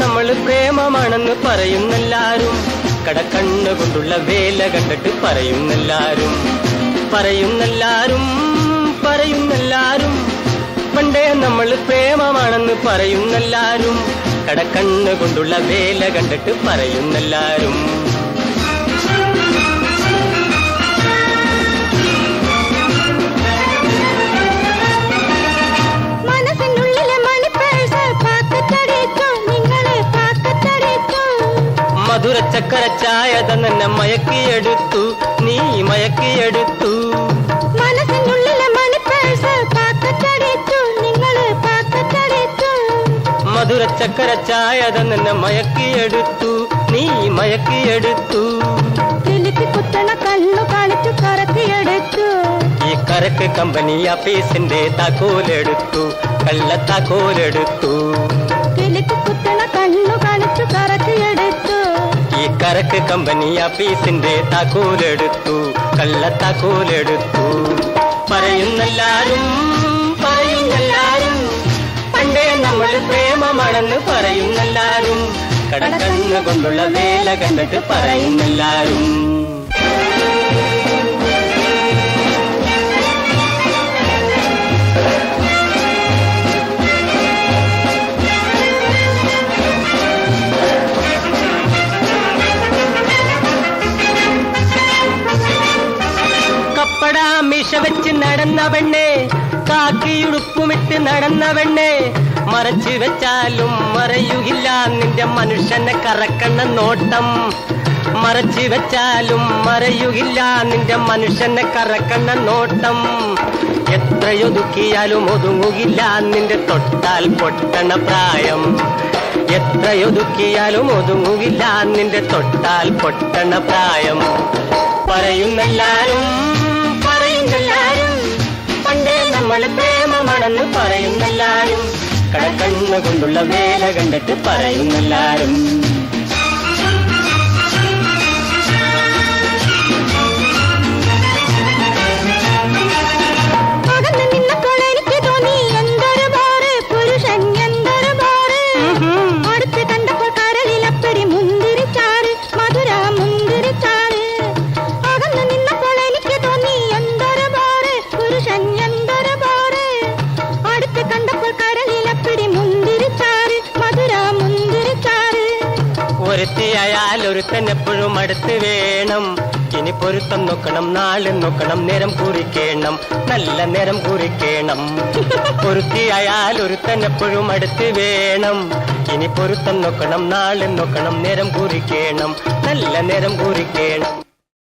നമ്മൾ പ്രേമമാണെന്ന് പറയുന്നെല്ലാരും. കടക്കണ്ണ് കൊണ്ടുള്ള വേല കണ്ടിട്ട് പറയുന്നെല്ലാരും. പറയുന്നെല്ലാരും പറയുന്നെല്ലാരും. പണ്ടേ നമ്മൾ പ്രേമമാണെന്ന് പറയുന്നെല്ലാരും. കടക്കണ്ണ് കൊണ്ടുള്ള വേല കണ്ടിട്ട് പറയുന്നെല്ലാരും. മധുര ചക്കര ചായ തന്നെ മയക്കിയെടുത്തു. നീ മയക്കിയെടുത്തു. മനസ്സിനുള്ളിലെ മണിപ്പേഴ്സ് പാക്കറ്റടിച്ചു നിങ്ങളെ പാക്കറ്റടിച്ചു മധുര ചക്കര ചായ തന്നെ മയക്കിയെടുത്തു. നീ മയക്കിയെടുത്തു. കിലുക്കി കുത്തണ കണ്ണു കാണിച്ചു കറക്കിയെടുത്തു. ഈ കരക്ക് കമ്പനി ആഫീസിന്റെ താക്കോലെടുത്തു. കള്ളത്താക്കോലെടുത്തു. കണ്ണു കാണിച്ചു കറക്കിയെടുത്തു ഈ കരക്ക് കമ്പനി ആഫീസിന്റെ താക്കോലെടുത്തു കള്ള താക്കോലെടുത്തു. പറയുന്നെല്ലാരും പറയുന്നെല്ലാരും പണ്ടേ നമ്മൾ പ്രേമമാണെന്ന് പറയുന്നെല്ലാരും കടക്കണ്ണ കൊണ്ടുള്ള വേല കണ്ടിട്ട് പറയുന്നെല്ലാരും. കപ്പട മിഷ വെച്ച് നടന്ന പെണ്ണെ കാക്കിയുടുപ്പുമിട്ട് നടന്ന പെണ്ണെ മറച്ചു വെച്ചാലും മറയുകില്ല നിന്റെ മനുഷ്യനെ കറക്കണ നോട്ടം. മറച്ചു വെച്ചാലും മറയുകില്ല നിന്റെ മനുഷ്യനെ കറക്കണ നോട്ടം. എത്രയൊതുക്കിയാലും ഒതുങ്ങുകില്ല നിന്റെ തൊട്ടാൽ പൊട്ടണ പ്രായം. എത്രയൊതുക്കിയാലും ഒതുങ്ങുകില്ല നിന്റെ തൊട്ടാൽ പൊട്ടണ പ്രായം. പറയുന്നെല്ലാരും നമ്മൾ പ്രേമമാണെന്ന് പറയുന്നെല്ലാരും. കടക്കണ്ണ കൊണ്ടുള്ള വേല കണ്ടിട്ട് പറയുന്നെല്ലാരും. ഒരുത്തിയായാൽ ഒരുത്തൻ എപ്പോഴും അടുത്ത് വേണം. ഇനി പൊരുത്തം നോക്കണം നാളെ നോക്കണം നേരം കുറിക്കണം നല്ല നേരം കുറിക്കണം. പൊരുത്തിയായാൽ ഒരുത്തൻ എപ്പോഴും അടുത്ത് വേണം. ഇനി പൊരുത്തം നോക്കണം നാളെ നോക്കണം നേരം കുറിക്കണം നല്ല നേരം കുറിക്കണം.